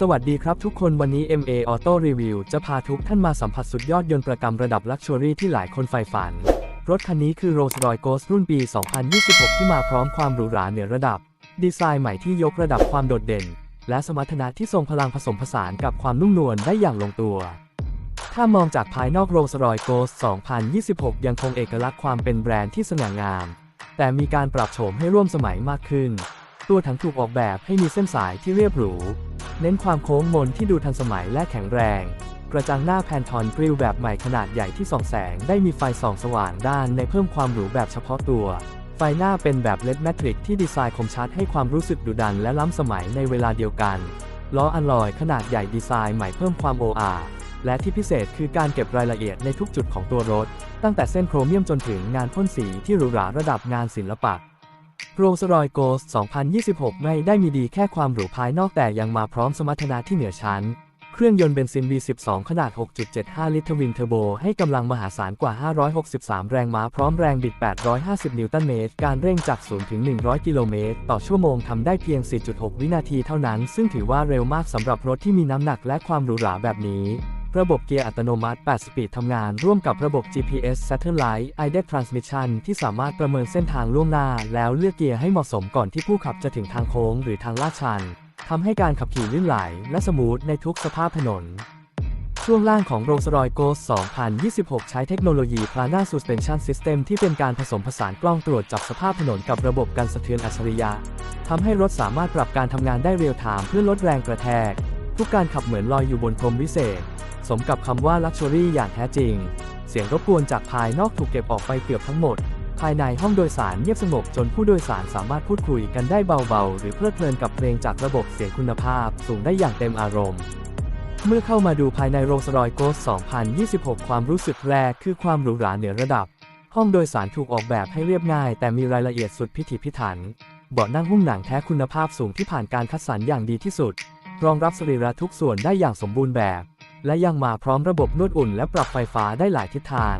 สวัสดีครับทุกคนวันนี้ MA Auto Review จะพาทุกท่านมาสัมผัสสุดยอดยนต์ประกำระดับลักชัวรี่ที่หลายคนใฝ่ฝัน รถคันนี้คือ Rolls-Royce Ghost รุ่นปี 2026 ที่มาพร้อมความหรูหราเหนือระดับ ดีไซน์ใหม่ที่ยกระดับความโดดเด่น และสมรรถนะที่ทรงพลังผสมผสานกับความนุ่มนวลได้อย่างลงตัว ถ้ามองจากภายนอก Rolls-Royce Ghost 2026 ยังคงเอกลักษณ์ความเป็นแบรนด์ที่สง่างาม แต่มีการปรับโฉมให้ร่วมสมัยมากขึ้น ตัวถังถูกออกแบบให้มีเส้นสายที่เรียบหรู เน้นความโค้งมนที่ดูทันสมัยและแข็งแรง กระจังหน้าแพนทอนกริลแบบใหม่ขนาดใหญ่ที่ส่องแสงได้มีไฟส่องสว่างด้านในเพิ่มความหรูแบบเฉพาะตัว ไฟหน้าเป็นแบบเลดแมทริกที่ดีไซน์คมชัดให้ความรู้สึกดุดันและล้ำสมัยในเวลาเดียวกันล้ออัลลอยขนาดใหญ่ดีไซน์ใหม่เพิ่มความโออาและที่พิเศษคือการเก็บรายละเอียดในทุกจุดของตัวรถ ตั้งแต่เส้นโครเมียมจนถึงงานพ่นสีที่หรูหราระดับงานศิลปะ โรลส์รอยโกส2026 ไม่ได้มีดีแค่ความหรูภายนอกแต่ยังมาพร้อมสมรรถนะที่เหนือชั้น เครื่องยนต์เบนซิน V12 ขนาด 6.75 ลิตรทวินเทอร์โบ ให้กำลังมหาศาลกว่า 563 แรงม้าพร้อมแรงบิด 850 นิวตันเมตร การเร่งจาก 0 ถึง 100 กิโลเมตร ต่อชั่วโมงทำได้เพียง 4.6 วินาทีเท่านั้น ซึ่งถือว่าเร็วมากสำหรับรถที่มีน้ำหนักและความหรูหราแบบนี้ ระบบเกียร์อัตโนมัติ 8 สปีดทำงานร่วมกับระบบ GPS Satellite i d e c Transmission ที่สามารถประเมินเส้นทางล่วงหน้า แล้วเลือกเกียร์ให้เหมาะสมก่อนที่ผู้ขับจะถึงทางโค้งหรือทางลาดชันทำให้การขับขี่ลื่นไหลและสมูทในทุกสภาพถนนช่วงล่างของ Rolls-Royce Ghost 2026 ใช้เทคโนโลยี Plana Suspension System ที่เป็นการผสมผสานกล้องตรวจจับสภาพถนนกับระบบกันสะเทือนอัจฉริยะทำให้รถสามารถปรับการทำงานได้เรียลไทม์เพื่อลดแรงกระแทก ทุกการขับเหมือนลอยอยู่บนพรมวิเศษ สมกับคำว่า Luxury อย่างแท้จริง เสียงรบกวนจากภายนอกถูกเก็บออกไปเกือบทั้งหมด ภายในห้องโดยสารเงียบสงบจนผู้โดยสารสามารถพูดคุยกันได้เบาๆ หรือเพลิดเพลินกับเพลงจากระบบเสียงคุณภาพสูงได้อย่างเต็มอารมณ์เมื่อเข้ามาดูภายใน Rolls-Royce Ghost 2026 ความรู้สึกแรกคือความหรูหราเหนือระดับ ห้องโดยสารถูกออกแบบให้เรียบง่าย แต่มีรายละเอียดสุดพิถีพิถัน เบาะนั่งหุ้มหนังแท้คุณภาพสูงที่ผ่านการคัดสรรอย่างดีที่สุด รองรับสรีระทุกส่วนได้อย่างสมบูรณ์แบบ และยังมาพร้อมระบบนวดอุ่นและปรับไฟฟ้าได้หลายทิศทาง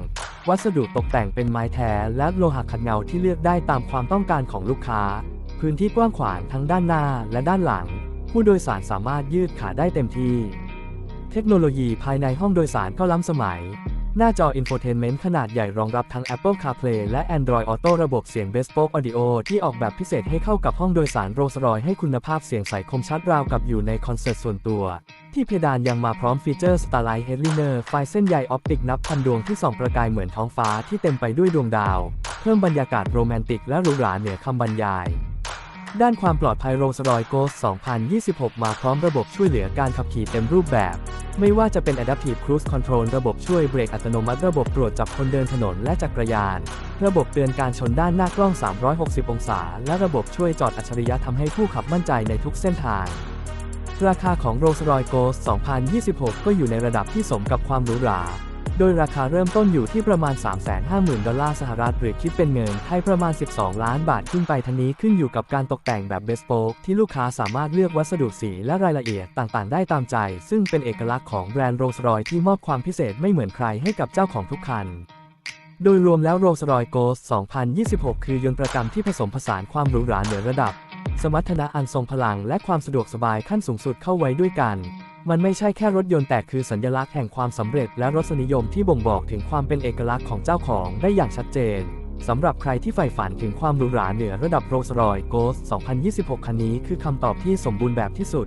วัสดุตกแต่งเป็นไม้แท้และโลหะขัดเงาที่เลือกได้ตามความต้องการของลูกค้า พื้นที่กว้างขวางทั้งด้านหน้าและด้านหลัง ผู้โดยสารสามารถยืดขาได้เต็มที่ เทคโนโลยีภายในห้องโดยสารก็ล้ำสมัย หน้าจอ Infotainment ขนาดใหญ่รองรับทั้ง Apple CarPlay และ Android Auto ระบบเสียง Bespoke Audio ที่ออกแบบพิเศษให้เข้ากับห้องโดยสาร Rolls-Royce ให้คุณภาพเสียงใสคมชัดราวกับอยู่ในคอนเสิร์ตส่วนตัว ที่เพดานยังมาพร้อมฟีเจอร์ Starlight Headliner ไฟเส้นใยออปติกนับพันดวงที่ส่องประกายเหมือนท้องฟ้าที่เต็มไปด้วยดวงดาว เพิ่มบรรยากาศโรแมนติกและหรูหราเหนือคำบรรยายด้านความปลอดภัย Rolls-Royce Ghost 2026 มาพร้อมระบบช่วยเหลือการขับขี่เต็มรูปแบบ ไม่ว่าจะเป็น Adaptive Cruise Control ระบบช่วยเบรกอัตโนมัติระบบตรวจจับคนเดินถนนและจักรยาน ระบบเตือนการชนด้านหน้ากล้อง 360 องศา และระบบช่วยจอดอัจฉริยะทำให้ผู้ขับมั่นใจในทุกเส้นทาง ราคาของ Rolls-Royce Ghost 2026 ก็อยู่ในระดับที่สมกับความหรูหรา โดยราคาเริ่มต้นอยู่ที่ประมาณ 350,000 ดอลลาร์สหรัฐหรือคิดเป็นเงินไทยประมาณ 12 ล้านบาทขึ้นไปทั้งนี้ขึ้นอยู่กับการตกแต่งแบบ Bespoke ที่ลูกค้าสามารถเลือกวัสดุสีและรายละเอียดต่างๆ ได้ตามใจ ซึ่งเป็นเอกลักษณ์ของแบรนด์ Rolls-Royce ที่มอบความพิเศษไม่เหมือนใครให้กับเจ้าของทุกคันโดยรวมแล้ว Rolls-Royce Ghost 2026 คือยนต์ประกำที่ผสมผสานความหรูหราเหนือระดับ สมรรถนะอันทรงพลังและความสะดวกสบายขั้นสูงสุดเข้าไว้ด้วยกัน มันไม่ใช่แค่รถยนต์แต่คือสัญลักษณ์แห่งความสำเร็จและรสนิยมที่บ่งบอกถึงความเป็นเอกลักษณ์ของเจ้าของได้อย่างชัดเจนสำหรับใครที่ใฝ่ฝันถึงความหรูหราเหนือระดับโรลส์รอยซ์โกส2026 คันนี้คือคำตอบที่สมบูรณ์แบบที่สุด